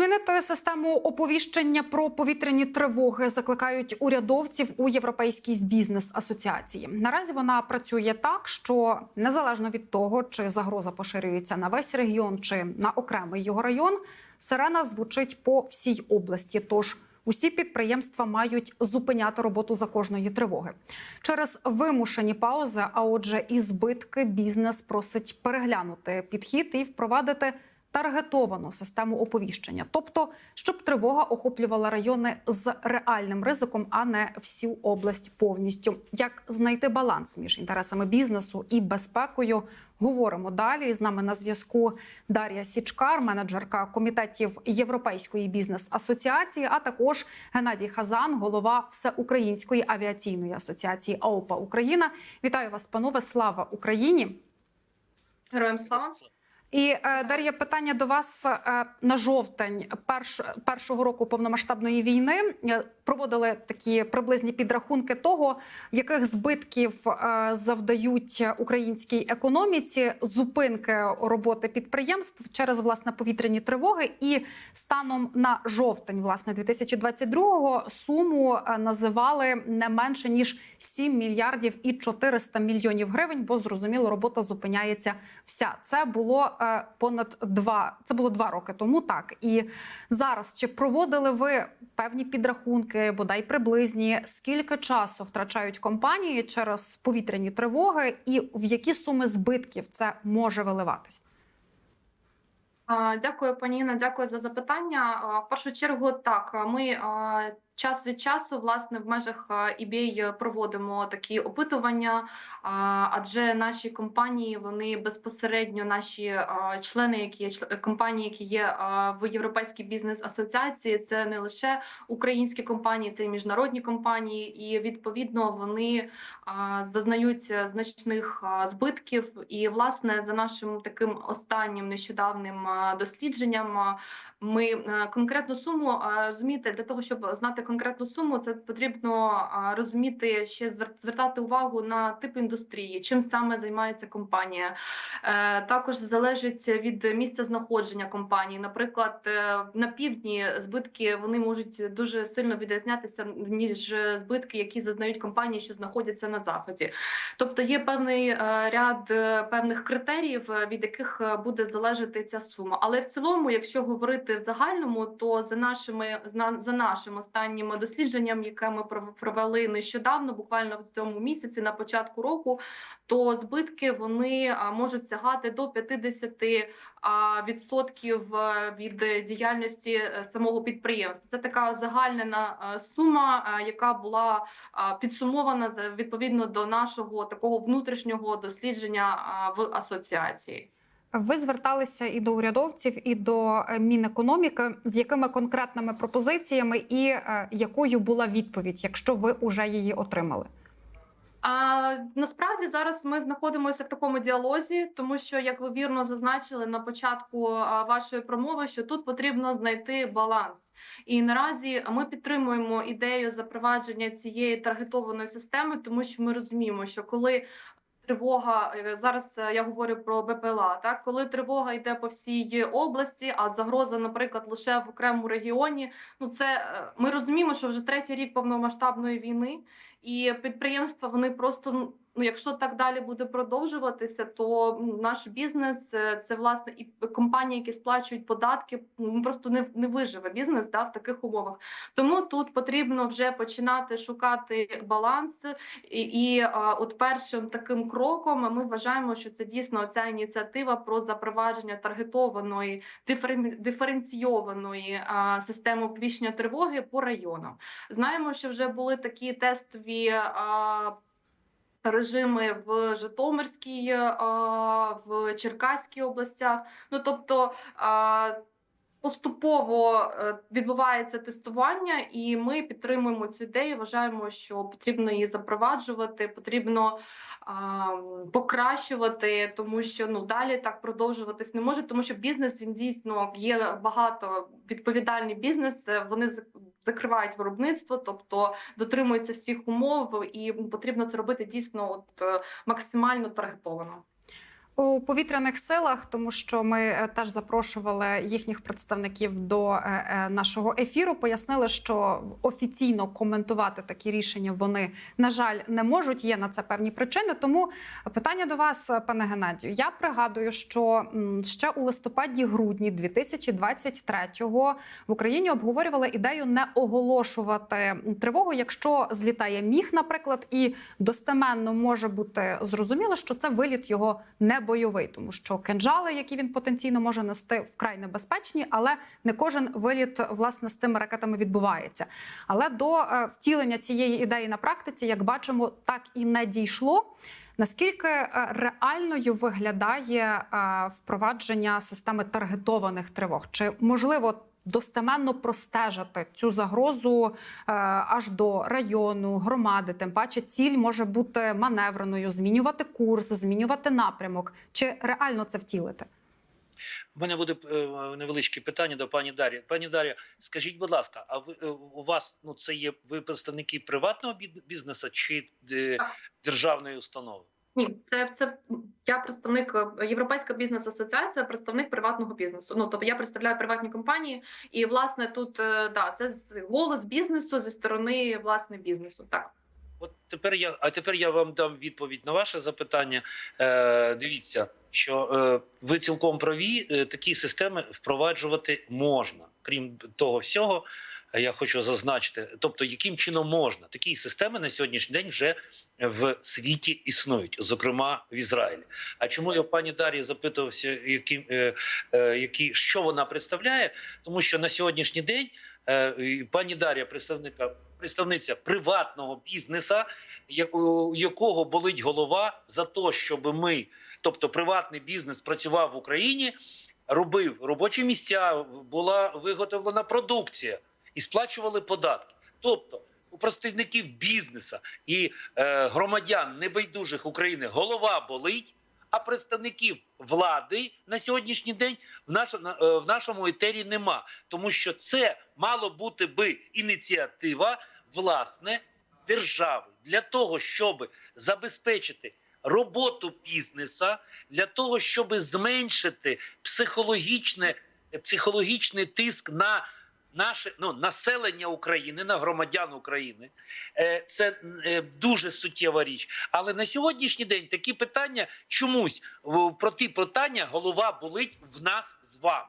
Змінити систему оповіщення про повітряні тривоги закликають урядовців у європейській бізнес асоціації. Наразі вона працює так, що незалежно від того, чи загроза поширюється на весь регіон чи на окремий його район, сирена звучить по всій області. Тож усі підприємства мають зупиняти роботу за кожної тривоги. Через вимушені паузи, а отже, і збитки бізнес просить переглянути підхід і впровадити таргетовану систему оповіщення, тобто, щоб тривога охоплювала райони з реальним ризиком, а не всю область повністю. Як знайти баланс між інтересами бізнесу і безпекою? Говоримо далі. З нами на зв'язку Дар'я Січкар, менеджерка комітетів Європейської бізнес асоціації, а також Геннадій Хазан, голова Всеукраїнської авіаційної асоціації АОПА Україна. Вітаю вас, панове! Слава Україні! Героям слава! І е, Дар'я, питання до вас е, на жовтень перш, першого року повномасштабної війни е, проводили такі приблизні підрахунки того, яких збитків завдають українській економіці зупинки роботи підприємств через власне повітряні тривоги. І станом на жовтень, власне, 2022-го суму називали не менше ніж 7 мільярдів і 400 мільйонів гривень, бо зрозуміло, робота зупиняється вся. Це було понад два. Це було два роки тому. Так і зараз чи проводили ви певні підрахунки, бодай приблизні, скільки часу втрачають компанії через повітряні тривоги, і в які суми збитків це може виливатись? Дякую, пані Інна, дякую за запитання. В першу чергу, так ми час від часу, власне, в межах а, eBay проводимо такі опитування, адже наші компанії, вони безпосередньо, наші члени, які є компанії, які є в Європейській бізнес асоціації, це не лише українські компанії, це і міжнародні компанії, і відповідно вони зазнають значних збитків. І власне за нашим таким останнім нещодавним дослідженням. Ми е, конкретну суму розумієте, для того, щоб знати конкретну суму, це потрібно розуміти ще звер- звертати увагу на тип індустрії, чим саме займається компанія. Е, Також залежить від місця знаходження компанії. Наприклад, е, на півдні збитки вони можуть дуже сильно відрізнятися ніж збитки, які зазнають компанії, що знаходяться на заході. Тобто є певний е, ряд певних критеріїв, від яких буде залежати ця сума. Але в цілому, якщо говорити в загальному, то за нашими за нашим останнім дослідженням, яке ми пров- провели нещодавно, буквально в цьому місяці, на початку року, то збитки вони можуть сягати до 50 а, відсотків е, від діяльності е, самого підприємства. Це така загальнена е, сума, яка була підсумована відповідно до нашого такого внутрішнього дослідження в асоціації. Ви зверталися і до урядовців, і до е, Мінекономіки, з якими конкретними пропозиціями і е, якою була відповідь, якщо ви вже її отримали? А насправді зараз ми знаходимося в такому діалозі, тому що, як ви вірно зазначили на початку вашої промови, що тут потрібно знайти баланс. І наразі ми підтримуємо ідею запровадження цієї таргетованої системи, тому що ми розуміємо, що коли тривога е, зараз е, я говорю про БПЛА, так коли тривога йде по всій області, а загроза, наприклад, лише в окремому регіоні. Ну це е, ми розуміємо, що вже третій рік повномасштабної війни. І підприємства вони просто ну, якщо так далі буде продовжуватися, то наш бізнес е, це власне і компанії, які сплачують податки, просто не, не виживе бізнес да, в таких умовах. Тому тут потрібно вже починати шукати баланс. І, і от першим таким кроком ми вважаємо, що це дійсно ця ініціатива про запровадження таргетованої диферен- диференційованої системи оповіщення тривоги по районам. Знаємо, що вже були такі тестові режими в Житомирській, в Черкаській областях. Ну тобто. Поступово е, відбувається тестування, і ми підтримуємо цю ідею. Вважаємо, що потрібно її запроваджувати, потрібно покращувати, тому що ну далі так продовжуватись не може, тому що бізнес він дійсно є багато відповідальний бізнес. е, Вони закривають виробництво, тобто дотримуються всіх умов, і потрібно це робити дійсно от е, максимально таргетовано. У повітряних силах, тому що ми е, теж запрошували їхніх представників до е, е, нашого ефіру, пояснили, що офіційно коментувати такі рішення вони на жаль не можуть. Є на це певні причини. Тому питання до вас, пане Геннадію. Я пригадую, що ще у листопаді-грудні 2023-го в Україні обговорювали ідею не оголошувати тривогу, якщо злітає міг, наприклад, і достеменно може бути зрозуміло, що це виліт його не бойовий, тому що кинжали, які він потенційно може нести, вкрай небезпечні, але не кожен виліт власне з цими ракетами відбувається. Але до е, втілення цієї ідеї на практиці, як бачимо, так і не дійшло. Наскільки е, реальною виглядає е, впровадження системи таргетованих тривог? Чи можливо достеменно простежити цю загрозу е, аж до району, громади? Тим паче, ціль може бути маневреною, змінювати курс, змінювати напрямок. Чи реально це втілити? У мене буде е, невеличке питання до пані Дар'ї. Пані Дар'я, скажіть, будь ласка, а ви е, у вас ну це є ви представники приватного бізнесу чи е, державної установи? Ні, це це я представник е, Європейська бізнес асоціація, представник приватного бізнесу. Ну тобто я представляю приватні компанії, і власне тут е, да це голос бізнесу зі сторони власне бізнесу. Так. От тепер я, а тепер я вам дам відповідь на ваше запитання. Е, дивіться, що е, ви цілком праві, е, такі системи впроваджувати можна. Крім того всього, я хочу зазначити, тобто, яким чином можна такі системи на сьогоднішній день вже в світі існують, зокрема в Ізраїлі. А чому я пані Дар'ї запитувався, які, е, е, які що вона представляє? Тому що на сьогоднішній день е, пані Дар'я, представника представниця приватного бізнеса, у якого болить голова за те, щоб ми, тобто приватний бізнес, працював в Україні, робив робочі місця, була виготовлена продукція і сплачували податки. Тобто у представників бізнесу і е, громадян небайдужих України голова болить. А представників влади на сьогоднішній день в, наш, е, в нашому етері нема, тому що це мало бути би ініціатива власне держави для того, щоб забезпечити роботу бізнеса, для того, щоб зменшити психологічне, психологічний тиск на наше ну, населення України, на громадян України. Е, Це е, дуже суттєва річ. Але на сьогоднішній день такі питання чомусь про ті питання голова болить в нас з вами.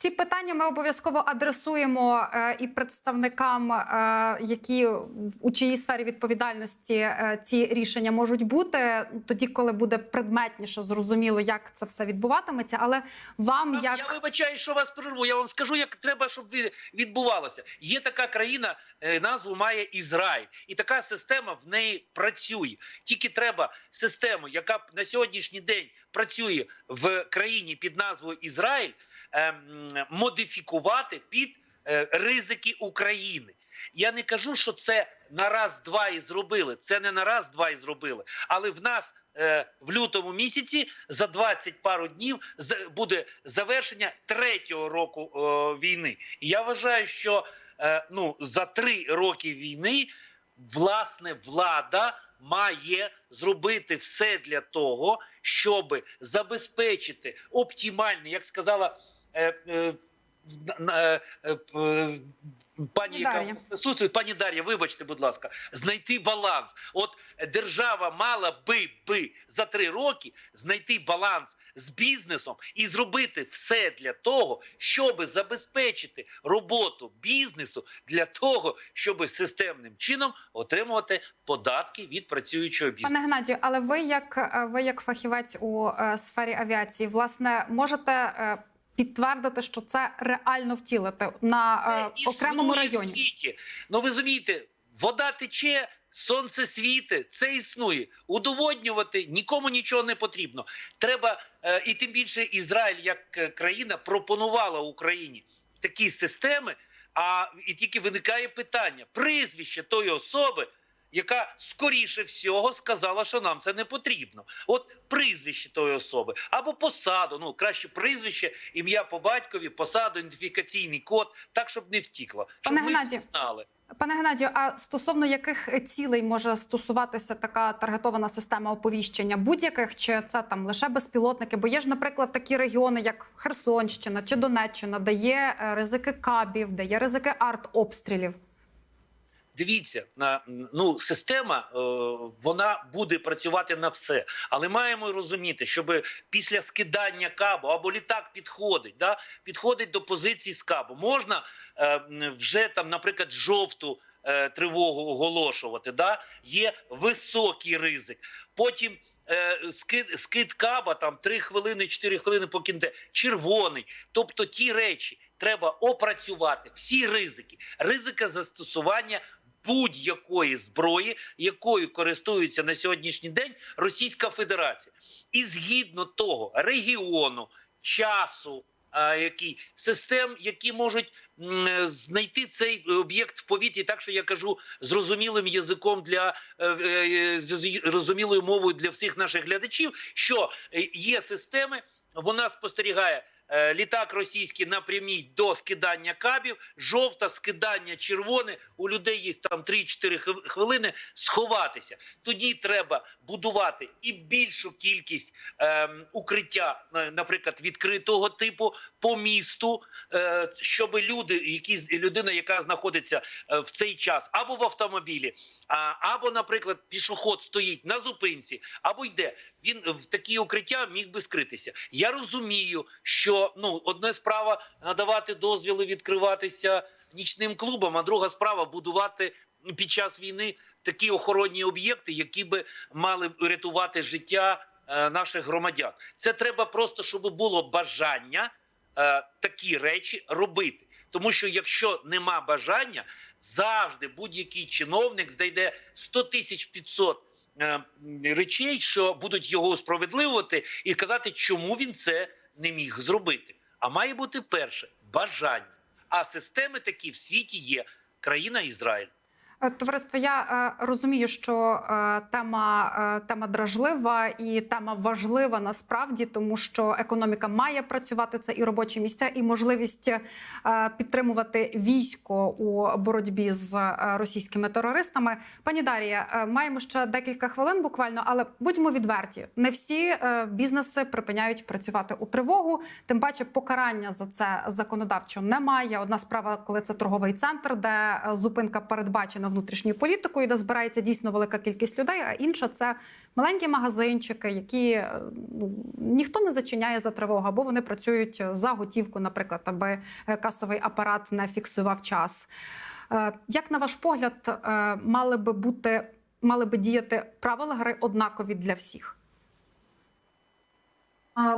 Ці питання ми обов'язково адресуємо е, і представникам, е, які у чиїй сфері відповідальності е, ці рішення можуть бути, тоді, коли буде предметніше зрозуміло, як це все відбуватиметься. Але вам Я, як я вибачаю, що вас перерву. Я вам скажу, як треба, щоб відбувалося. Є така країна, назву має Ізраїль, і така система в неї працює. Тільки треба систему, яка на сьогоднішній день працює в країні під назвою Ізраїль, модифікувати під е, ризики України. Я не кажу, що це на раз-два і зробили. Це не на раз-два і зробили. Але в нас е, в лютому місяці за 20 пару днів буде завершення третього року е, війни. І я вважаю, що е, ну за три роки війни власне влада має зробити все для того, щоб забезпечити оптимальний, як сказала. Е, е, е, Пані, яка присутствує, пані Дар'я, вибачте, будь ласка, знайти баланс. От держава мала би би за три роки знайти баланс з бізнесом і зробити все для того, щоб забезпечити роботу бізнесу для того, щоб системним чином отримувати податки від працюючого бізнесу. Пане Геннадію, але ви як ви як фахівець у сфері авіації, власне, можете підтвердити, що це реально втілити на е, окремому існує в світі. Ну ви розумієте, вода тече, сонце світить, це існує. Удоводнювати нікому нічого не потрібно. Треба е, і тим більше Ізраїль як е, країна пропонувала Україні такі системи. А і тільки виникає питання: прізвище тої особи, яка скоріше всього сказала, що нам це не потрібно. От прізвище тої особи або посаду, ну краще прізвище, ім'я по батькові, посаду, ідентифікаційний код, так щоб не втікло. Щоб Пане ми Геннадію, всі знали. Пане Геннадію, а стосовно яких цілей може стосуватися така таргетована система оповіщення? Будь-яких чи це там лише безпілотники? Бо є ж, наприклад, такі регіони, як Херсонщина чи Донеччина, де є е, ризики кабів, де є ризики артобстрілів. Дивіться, на ну система е, вона буде працювати на все, але маємо розуміти, щоб після скидання кабу або літак підходить, да підходить до позиції з кабу. Можна е, вже там, наприклад, жовту е, тривогу оголошувати. Да, є високий ризик. Потім е, скид, скид каба там 3 хвилини, 4 хвилини поки не червоний. Тобто ті речі треба опрацювати, всі ризики, ризика застосування будь-якої зброї, якою користується на сьогоднішній день Російська Федерація, і згідно того регіону, часу. Який систем, які можуть знайти цей об'єкт в повітрі, так що я кажу зрозумілим язиком для е, е, зрозумілою мовою для всіх наших глядачів, що е, є системи, вона спостерігає літак російський на прямій до скидання кабів, жовта скидання червоне. У людей є там 3-4 хвилини сховатися. Тоді треба будувати і більшу кількість ем, укриття, наприклад, відкритого типу по місту, е, щоб люди, які людина, яка знаходиться е, в цей час або в автомобілі, або, наприклад, пішоход стоїть на зупинці, або йде. Він в такі укриття міг би скритися. Я розумію, що ну одна справа надавати дозвіли відкриватися нічним клубам, а друга справа будувати під час війни такі охоронні об'єкти, які би мали рятувати життя е, наших громадян. Це треба просто, щоб було бажання е, такі речі робити. Тому що якщо нема бажання, завжди будь-який чиновник знайде 100 тисяч 500 е, речей, що будуть його справедливувати і казати, чому він це не міг зробити. А має бути перше бажання. А системи такі в світі є. Країна Ізраїль. Е, Товариство, я е, розумію, що е, тема, тема дражлива і тема важлива насправді, тому що економіка має працювати це і робочі місця, і можливість підтримувати військо у боротьбі з російськими терористами. Пані Дарія, маємо ще декілька хвилин буквально, але будьмо відверті: не всі бізнеси припиняють працювати у тривогу. Тим паче, покарання за це законодавчо немає. Одна справа, коли це торговий центр, де зупинка передбачена внутрішньою і де збирається дійсно велика кількість людей. А інша це маленькі магазинчики, які е, ну, ніхто не зачиняє за тривогу, або вони працюють за готівку, наприклад, аби е, касовий апарат не фіксував час. Е, Як на ваш погляд, мали би бути мали би діяти правила гри однакові для всіх?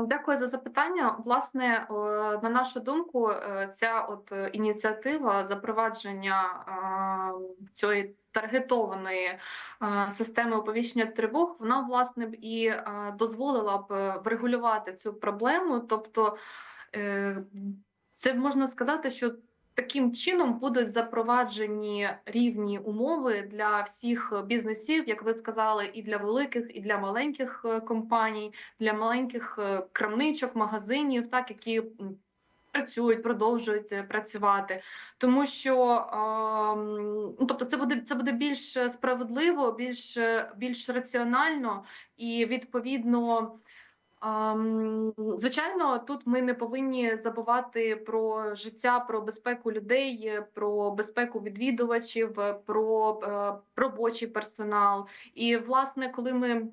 Дякую за запитання. Власне, е, на нашу думку, е, ця от е, ініціатива запровадження цієї таргетованої системи оповіщення тривог, вона власне б і дозволила б врегулювати цю проблему. Тобто, це можна сказати, що таким чином будуть запроваджені рівні умови для всіх бізнесів, як ви сказали, і для великих, і для маленьких е, компаній для маленьких е, крамничок, магазинів, так які працюють, продовжують е, працювати, тому що ну, тобто, це буде це буде більш справедливо, більш більш раціонально і відповідно. Звичайно, тут ми не повинні забувати про життя, про безпеку людей, про безпеку відвідувачів, про е, робочий персонал. І власне, коли ми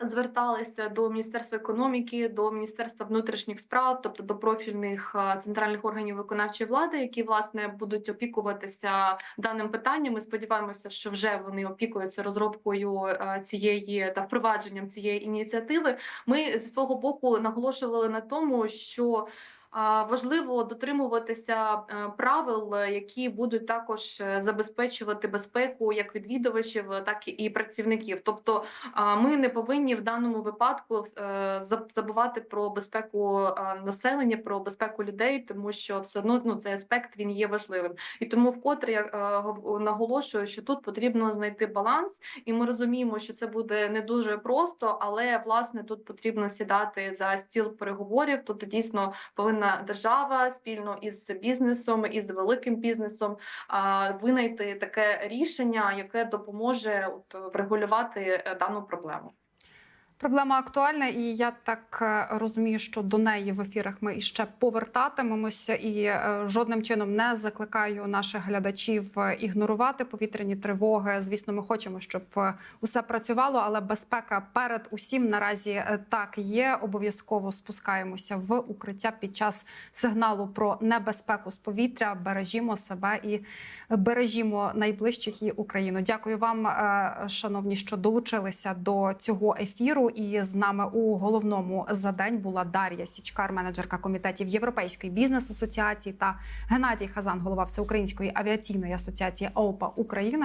зверталися до Міністерства економіки, до Міністерства внутрішніх справ, тобто до профільних е, центральних органів виконавчої влади, які власне будуть опікуватися даним питанням. Ми сподіваємося, що вже вони опікуються розробкою е, цієї та впровадженням цієї ініціативи. Ми зі свого боку наголошували на тому, що важливо дотримуватися е, правил, які будуть також е, забезпечувати безпеку як відвідувачів, е, так і працівників. Тобто ми не повинні в даному випадку забувати про безпеку населення, про безпеку людей, тому що все одно ну, цей аспект він є важливим. І тому вкотре я наголошую, що тут потрібно знайти баланс, і ми розуміємо, що це буде не дуже просто, але власне тут потрібно сідати за стіл переговорів. Тут дійсно повинна держава спільно із бізнесом із великим бізнесом винайти таке рішення, яке допоможе от врегулювати е, дану проблему. Проблема актуальна, і я так е, розумію, що до неї в ефірах ми іще повертатимемося, і е, жодним чином не закликаю наших глядачів е, ігнорувати повітряні тривоги. Звісно, ми хочемо, щоб усе працювало, але безпека перед усім наразі так є. Обов'язково спускаємося в укриття під час сигналу про небезпеку з повітря. Бережімо себе і бережімо найближчих і Україну. Дякую вам, шановні, що долучилися до цього ефіру. І з нами у головному за день була Дар'я Січкар, менеджерка комітетів Європейської бізнес асоціації, та Геннадій Хазан, голова Всеукраїнської авіаційної асоціації АОПА Україна.